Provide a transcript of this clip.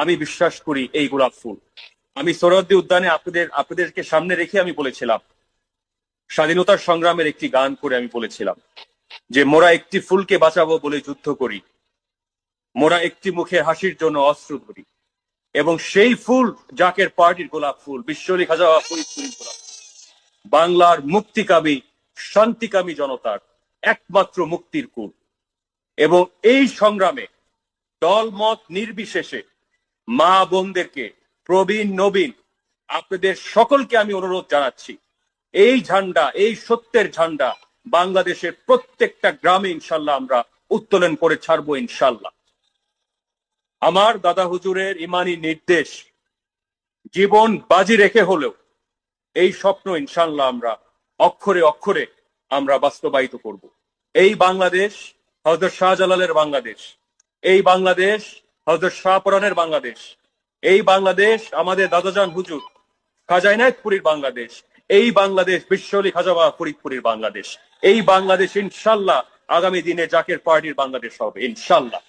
আমি বিশ্বাস করি এই গোলাপ ফুল। আমি সরহদ্দি উদ্যানে আপনাদের, আপনাদেরকে সামনে রেখে আমি বলেছিলাম, স্বাধীনতার সংগ্রামের একটি গান করে আমি বলেছিলাম যে, মোরা একটি ফুলকে বাঁচাবো বলে যুদ্ধ করি। মোরা একটি মুখে হাসির জন্য অস্ত্র ধরি। এবং সেই ফুল জাকের পার্টির গোলাপ ফুল বিশ্বলি খাজা ফরিদপুরের গোলাপ। বাংলার মুক্তিকামী, শান্তিকামী জনতার একমাত্র মুক্তির কুল। এবং এই সংগ্রামে দলমত নির্বিশেষে মা বোনদেরকে, প্রবীণ, নবীন, আপনাদের সকলকে আমি অনুরোধ জানাচ্ছি, এই ঝান্ডা, এই সত্যের ঝান্ডা বাংলাদেশের প্রত্যেকটা গ্রামে ইনশাল্লাহ আমরা উত্তোলন করে ছাড়বো ইনশাল্লাহ। আমার দাদা হুজুরের ইমানি নির্দেশ, জীবন বাজি রেখে হলেও এই স্বপ্ন ইনশাল্লাহ আমরা অক্ষরে অক্ষরে আমরা বাস্তবায়িত করব। এই বাংলাদেশ হজরত শাহজালালের বাংলাদেশ, এই বাংলাদেশ হজরত শাহপরানের বাংলাদেশ। এই বাংলাদেশ আমাদের দাদাজান হুজুর, খাজা ইনায়তপুরীর বাংলাদেশ। এই বাংলাদেশ বিশ্বলী খাজাবা ফরিদপুরের বাংলাদেশ। এই বাংলাদেশ ইনশাল্লাহ আগামী দিনে জাকের পার্টির বাংলাদেশ হবে, ইনশাল্লাহ।